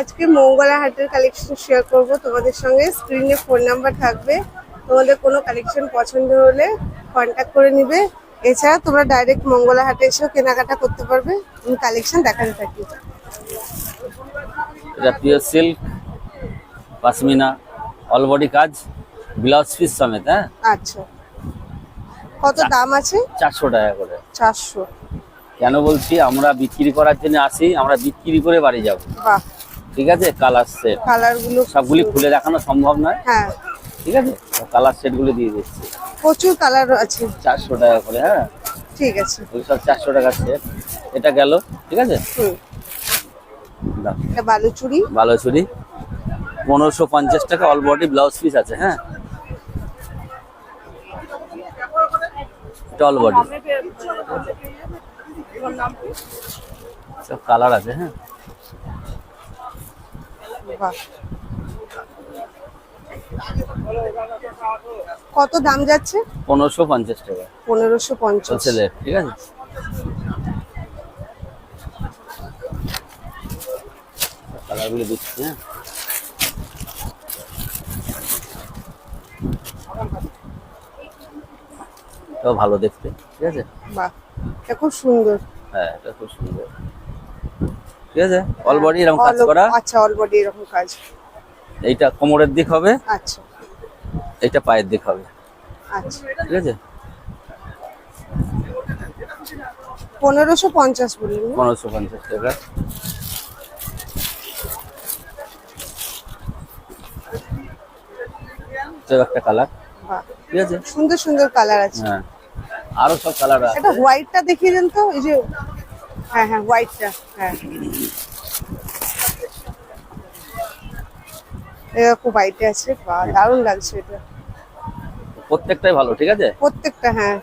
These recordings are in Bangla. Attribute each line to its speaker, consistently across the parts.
Speaker 1: আজকে মঙ্গলা হাটের কালেকশন শেয়ার করব। তোমাদের সঙ্গে স্ক্রিনে ফোন নাম্বার থাকবে। তোমাদের কোনো কালেকশন পছন্দ হলে কন্ট্যাক্ট করে নিবে। এছাড়া তোমরা ডাইরেক্ট মঙ্গলা হাটে এসেও কেনাকাটা করতে পারবে। আমি কালেকশন দেখাতে থাকি।
Speaker 2: এটা pure silk pashmina all body কাজ ব্লাউজ পিস সমেত হ্যাঁ?
Speaker 1: আচ্ছা। কত দাম আছে?
Speaker 2: চারশো টাকা করে।
Speaker 1: চারশো।
Speaker 2: কেন বলছি আমরা বিক্রি করার জন্য আসি আমরা বিক্রি করে বাড়ি যাব।
Speaker 1: বাহ।
Speaker 2: ঠিক আছে? কালার সেট
Speaker 1: কালারগুলো
Speaker 2: সবগুলি খুলে দেখানো সম্ভব নয়।
Speaker 1: হ্যাঁ।
Speaker 2: ঠিক আছে? কালার সেটগুলো দিয়ে দিচ্ছি।
Speaker 1: প্রচুর কালার আছে।
Speaker 2: চারশো টাকা করে হ্যাঁ?
Speaker 1: ঠিক আছে।
Speaker 2: ওই সব চারশো টাকা সেট এটা গেল ঠিক আছে?
Speaker 1: হুম। এটা বালুচুরি
Speaker 2: ভালো চুরি পনেরোশো পঞ্চাশ টাকা অল বডি ব্লাউজ পিস আছে হ্যাঁ? এটা অল বডি সব কালার আছে হ্যাঁ?
Speaker 1: কত দাম যাচ্ছে?
Speaker 2: পনেরোশো পঞ্চাশ টাকা।
Speaker 1: পনেরোশো পঞ্চাশ।
Speaker 2: ছেলে ঠিক আছে। কালারগুলো দিচ্ছি হ্যাঁ। ভালো দেখতে ঠিক আছে?
Speaker 1: বাহ এটা খুব সুন্দর।
Speaker 2: হ্যাঁ এটা খুব সুন্দর। ঠিক আছে? অল বডি এরকম কাজ করা?
Speaker 1: আচ্ছা অলরেডি এরকম কাজ।
Speaker 2: এইটা কোমরের দিক হবে?
Speaker 1: আচ্ছা।
Speaker 2: এইটা পায়ের দিক হবে।
Speaker 1: আচ্ছা।
Speaker 2: ঠিক আছে?
Speaker 1: পনেরোশো পঞ্চাশ বললেন
Speaker 2: পনেরোশো পঞ্চাশ টাকা। একটা কালার ঠিক আছে?
Speaker 1: সুন্দর সুন্দর কালার আছে।
Speaker 2: হ্যাঁ। আরও সব কালার আছে।
Speaker 1: এটা হোয়াইটটা দেখিয়ে দেন তো এই যে হ্যাঁ হ্যাঁ হোয়াইটটা হ্যাঁ। এটা খুব হোয়াইটে আছে দারুণ লাগছে এটা।
Speaker 2: প্রত্যেকটাই ভালো ঠিক আছে?
Speaker 1: প্রত্যেকটা হ্যাঁ।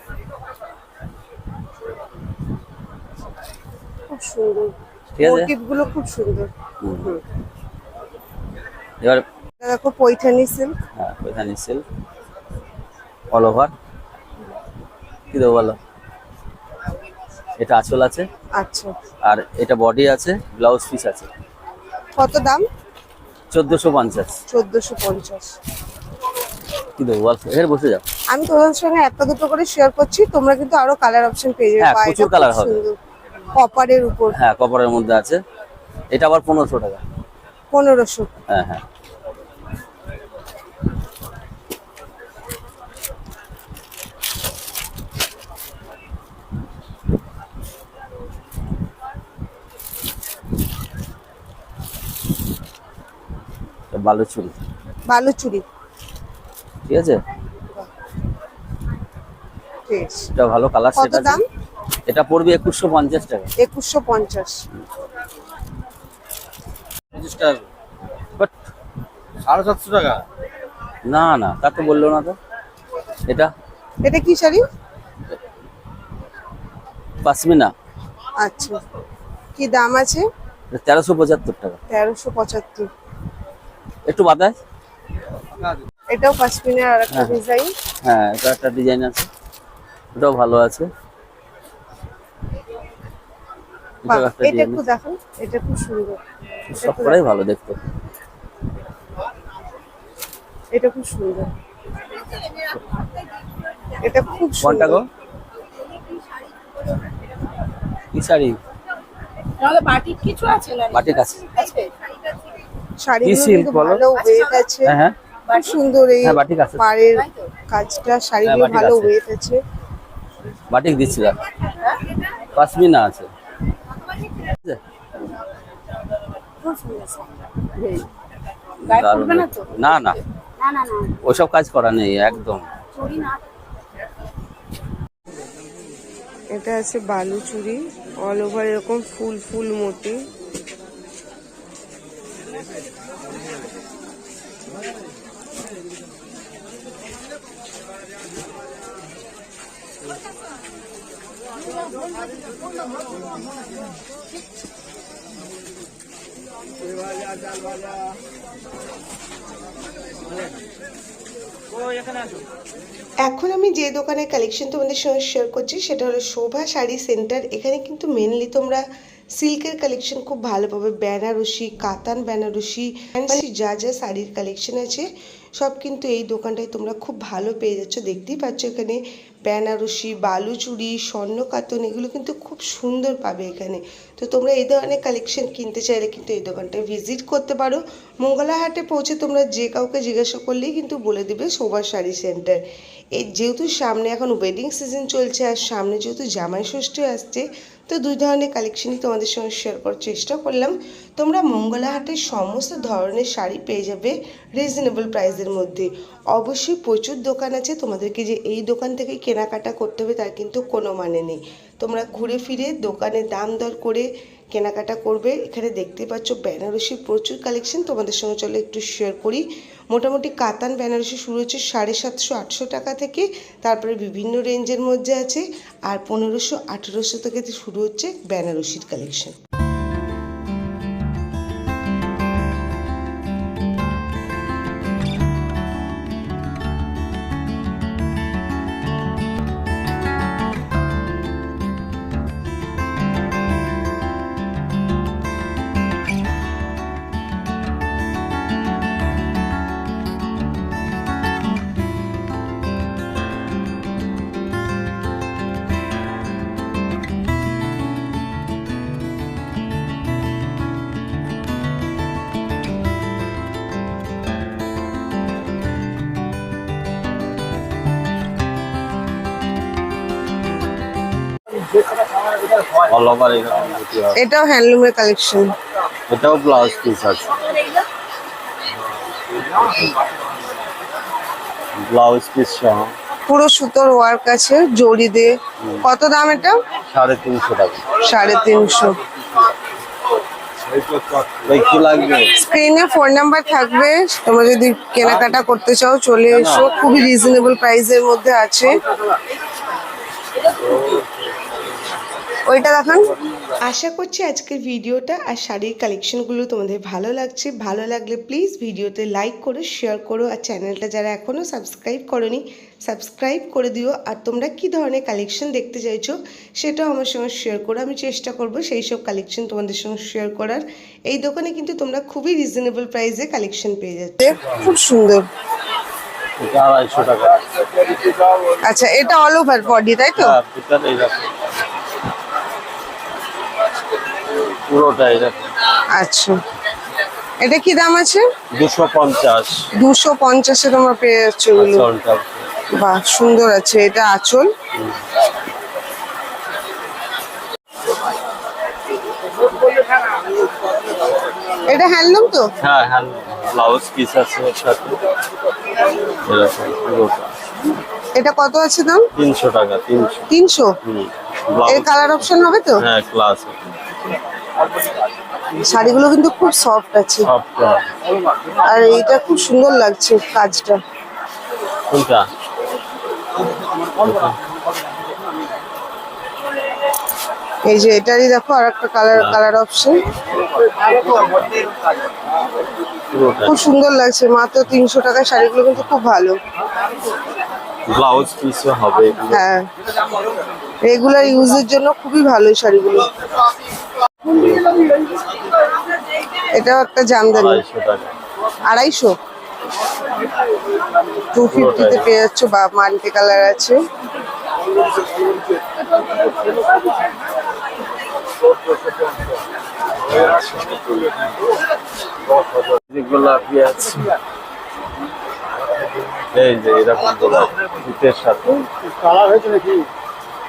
Speaker 1: খুব সুন্দর।
Speaker 2: ঠিক
Speaker 1: মোটিভগুলো খুব সুন্দর।
Speaker 2: এবার
Speaker 1: দেখো পৈঠানি সিল্ক
Speaker 2: হ্যাঁ অল ওভার কি দেবো বলো? এটা আঁচল আছে।
Speaker 1: আচ্ছা।
Speaker 2: আর এটা বডি আছে ব্লাউজ পিস আছে।
Speaker 1: কত দাম?
Speaker 2: চোদ্দোশো পঞ্চাশ।
Speaker 1: চোদ্দশো পঞ্চাশ।
Speaker 2: কি দেবো বল? এখানে বসে যাও।
Speaker 1: আমি তোমাদের সঙ্গে একটা দুটো করে শেয়ার করছি তোমরা কিন্তু আরও কালার অপশন পেয়ে যাবে।
Speaker 2: হ্যাঁ, প্রচুর colour হবে।
Speaker 1: কপারের উপর।
Speaker 2: হ্যাঁ কপারের মধ্যে আছে। এটা আবার পনেরোশো টাকা।
Speaker 1: পনেরোশো।
Speaker 2: হ্যাঁ হ্যাঁ। বালুচুরি।
Speaker 1: বালুচুরি।
Speaker 2: ঠিক আছে। এটা ভালো কালার
Speaker 1: কত
Speaker 2: সেট আছে
Speaker 1: দাম
Speaker 2: এটা পড়বে একুশশো পঞ্চাশ টাকা।
Speaker 1: একুশশো পঞ্চাশ।
Speaker 2: পঁচিশ টাকা বাট
Speaker 3: সাড়ে সাতশো টাকা।
Speaker 2: না না তা তো বলল না তো। এটা?
Speaker 1: এটা কি শাড়ি?
Speaker 2: পাসমিনা।
Speaker 1: আচ্ছা। কি দাম আছে?
Speaker 2: তেরোশো পঁচাত্তর টাকা।
Speaker 1: তেরোশো পঁচাত্তর।
Speaker 2: একটু বাতাস
Speaker 1: এটাও পাঁচমিনের আর একটা। ডিজাইন
Speaker 2: হ্যাঁ এটা একটা ডিজাইন আছে। এটাও ভালো আছে।
Speaker 1: এটা একটু দেখো এটা খুব সুন্দর।
Speaker 2: সব করাই ভালো দেখতে।
Speaker 1: এটা খুব সুন্দর। এটা খুব
Speaker 2: কোনটা
Speaker 1: সুন্দর
Speaker 2: গো? কি শাড়ি?
Speaker 4: তাহলে বাটিক কিছু আছে না?
Speaker 2: বাটিক আছে।
Speaker 4: আছে।
Speaker 1: শাড়িগুলো
Speaker 2: বলো?
Speaker 1: ভালো ওয়েট আছে।
Speaker 2: হ্যাঁ হ্যাঁ।
Speaker 1: খুব সুন্দর এই
Speaker 2: হ্যাঁ,
Speaker 1: পাড়ের কাজটা শাড়িগুলো ভালো ওয়েট আছে।
Speaker 2: বাটিক দিচ্ছি পাসমিনা আছে।
Speaker 4: না
Speaker 2: না না।
Speaker 4: না না না।
Speaker 2: ওসব কাজ করা নেই একদম।
Speaker 1: এটা আছে বালুচুরি অল ওভার এরকম ফুল ফুল মোটি। এখন আমি যে দোকানের কালেকশন তোমাদের সঙ্গে শেয়ার করছি, সেটা হলো শোভা শাড়ি সেন্টার এখানে কিন্তু মেনলি তোমরা
Speaker 5: সিল্কের কালেকশন খুব ভালো পাবে। বেনারসি, কাতান বেনারসি যা যা শাড়ির কালেকশন আছে, সব কিন্তু এই দোকানটায় তোমরা খুব ভালো পেয়ে যাচ্ছ। দেখতেই পাচ্ছ এখানে বেনারসি, বালুচুরি স্বর্ণ কাতন এগুলো কিন্তু খুব সুন্দর পাবে এখানে। তো তোমরা এই ধরনের কালেকশন কিনতে চাইলে কিন্তু এই দোকানটায় ভিজিট করতে পারো। মঙ্গলাহাটে পৌঁছে তোমরা যে কাউকে জিজ্ঞাসা করলেই কিন্তু বলে দেবে শোভা শাড়ি সেন্টার এই যেহেতু সামনে এখন ওয়েডিং সিজন চলছে, আর সামনে যেহেতু জামাই ষষ্ঠী আসছে তো দুই ধরনের কালেকশনই তোমাদের সঙ্গে শেয়ার করার চেষ্টা করলাম। তোমরা মঙ্গলাহাটে সমস্ত ধরনের শাড়ি পেয়ে যাবে রিজনেবল প্রাইসের মধ্যে। অবশ্যই প্রচুর দোকান আছে, তোমাদেরকে যে এই দোকান থেকে কেনাকাটা করতে হবে, তার কিন্তু কোনো মানে নেই। তোমরা ঘুরে ফিরে দোকানে দাম দর করে কেনাকাটা করবে। এখানে দেখতে পাচ্ছ বেনারসি প্রচুর কালেকশন তোমাদের সঙ্গে চলে একটু শেয়ার করি। মোটামুটি কাতান বেনারসি শুরু হচ্ছে সাড়ে সাতশো, আটশো টাকা থেকে, তারপরে বিভিন্ন রেঞ্জের মধ্যে আছে, আর পনেরোশো, আঠেরোশো থেকে শুরু হচ্ছে বেনারসির কালেকশন
Speaker 3: অল ওভার এরকম
Speaker 5: এটাও হ্যান্ডলুমের কালেকশন
Speaker 3: এটাও ব্লাউজ পিস আছে। ব্লাউজ পিস সহ।
Speaker 5: পুরো সুতোর ওয়ার্ক আছে জড়ি দিয়ে। কত দাম এটা?
Speaker 3: সাড়ে তিনশো টাকা।
Speaker 5: সাড়ে তিনশো। স্ক্রিনে ফোন নাম্বার থাকবে। তোমরা যদি কেনাকাটা করতে চাও চলে এসো। খুবই রিজনেবল প্রাইসের মধ্যে আছে। ওইটা দেখান। আশা করছি আজকের ভিডিওটা আর শাড়ির কালেকশনগুলো তোমাদের ভালো লাগছে। ভালো লাগলে প্লিজ ভিডিওতে লাইক করো শেয়ার করো আর চ্যানেলটা যারা এখনও সাবস্ক্রাইব করনি সাবস্ক্রাইব করে দিও। আর তোমরা কি ধরনের কালেকশন দেখতে চাইছো সেটাও আমার সঙ্গে শেয়ার করো। আমি চেষ্টা করব সেই সব কালেকশন তোমাদের সঙ্গে শেয়ার করার। এই দোকানে কিন্তু তোমরা খুবই রিজনেবল প্রাইসে কালেকশন পেয়ে যাচ্ছে। খুব সুন্দর।
Speaker 3: এটা আড়াইশো টাকা।
Speaker 5: আচ্ছা এটা অল ওভার বডি তাই তো?
Speaker 3: পুরোটা এরকম
Speaker 5: আচ্ছা। এটা কি দাম আছে?
Speaker 3: দুশো পঞ্চাশ।
Speaker 5: দুশো পঞ্চাশে তোমরা পেয়ে যাচ্ছ এগুলো
Speaker 3: চলটা
Speaker 5: বাহ সুন্দর আছে এটা আঁচল। এটা হ্যান্ডলুম তো?
Speaker 3: হ্যাঁ হ্যাঁ ব্লাউজ পিস আছে সাথে। এরকম পুরোটা।
Speaker 5: এটা কত আছে দাম?
Speaker 3: তিনশো টাকা তিনশো।
Speaker 5: তিনশো?
Speaker 3: হুম
Speaker 5: এর কালার অপশন হবে তো?
Speaker 3: হ্যাঁ ক্লাস
Speaker 5: শাড়িগুলো কিন্তু খুব সফট আছে। আর এইটা খুব সুন্দর লাগছে কাজটা।
Speaker 3: কোনটা?
Speaker 5: এই যে এটারই দেখো আর একটা কালার কালার অপশন খুব সুন্দর লাগছে মাত্র তিনশো টাকার শাড়িগুলো কিন্তু খুব ভালো।
Speaker 3: ব্লাউজ পিসও হবে
Speaker 5: হ্যাঁ। রেগুলার ইউজের জন্য খুবই ভালো এই শাড়িগুলো। এটাও একটা জামদানি।
Speaker 3: আড়াইশো
Speaker 5: আড়াইশো? টু ফিফটিতে পেয়ে যাচ্ছ বা মাল্টি কালার আছে।
Speaker 3: যে গোলাপি আছে। এই যে এরকম গোলাপ শীতের সাথে।
Speaker 6: কালার হয়েছে নাকি?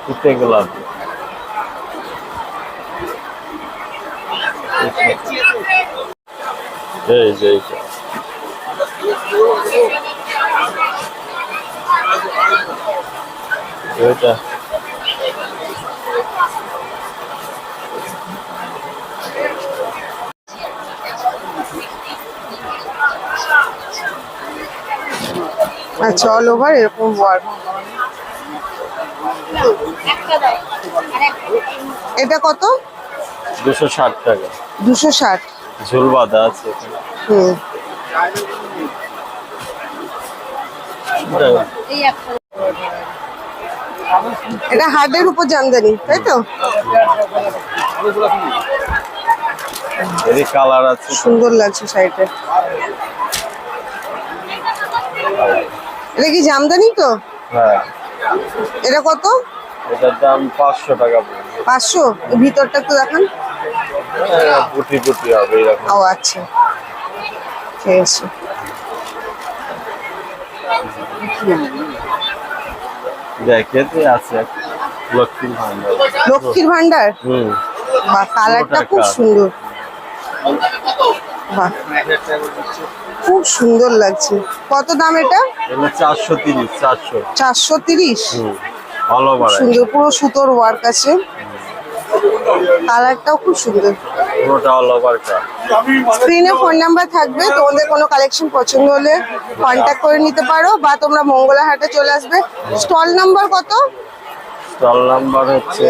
Speaker 3: শীতে গোলাপি। এই যে এইটা
Speaker 5: আচ্ছা অল ওভার এরকম ওয়ার্ক এটা কত?
Speaker 3: দুশো ষাট টাকা।
Speaker 5: দুশো ষাট।
Speaker 3: ঝুল বাঁধা আছে
Speaker 5: হুম।
Speaker 3: এটা-
Speaker 5: হার্ডের উপর জামদানি তাই তো?
Speaker 3: এরই কালার আছে।
Speaker 1: সুন্দর লাগছে শাড়িটা। এটা কি জামদানি তো?
Speaker 3: হ্যাঁ।
Speaker 1: এটা কত?
Speaker 3: এটার দাম পাঁচশো টাকা পড়বে।
Speaker 1: পাঁচশো? ভিতরটা একটু দেখান।
Speaker 3: পুটি পুটি হবে এরকম।
Speaker 1: ও আচ্ছা। ঠিক আছে।
Speaker 3: দেখেতে আছে। লক্ষ্মীর ভান্ডার।
Speaker 1: লক্ষ্মীর ভান্ডার?
Speaker 3: হুম।
Speaker 1: বা কালারটা খুব সুন্দর। বাহ। খুব সুন্দর লাগছে। কত দাম এটা?
Speaker 3: চারশো তিরিশ চারশো।
Speaker 1: চারশো তিরিশ? সুন্দর পুরো সুতোর ওয়ার্ক আছে। কালারটাও খুব সুন্দর।
Speaker 3: পুরোটা অল ওভার
Speaker 1: স্ক্রিনে ফোন নাম্বার থাকবে তোমাদের কোনো কালেকশন পছন্দ হলে কন্ট্যাক্ট করে নিতে পারো বা তোমরা মঙ্গলা হাটে চলে আসবে। স্টল নাম্বার কত?
Speaker 3: স্টল নাম্বার হচ্ছে।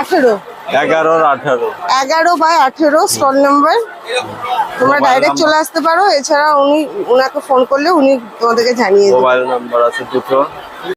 Speaker 1: আঠেরো।
Speaker 3: এগারোর আঠারো।
Speaker 1: এগারো বাই আঠেরো স্টল নাম্বার তোমরা ডাইরেক্ট চলে আসতে পারো এছাড়া উনি ওনাকে ফোন করলে উনি তোমাদেরকে জানিয়ে দেবেন
Speaker 3: মোবাইল নাম্বার আছে দুটো।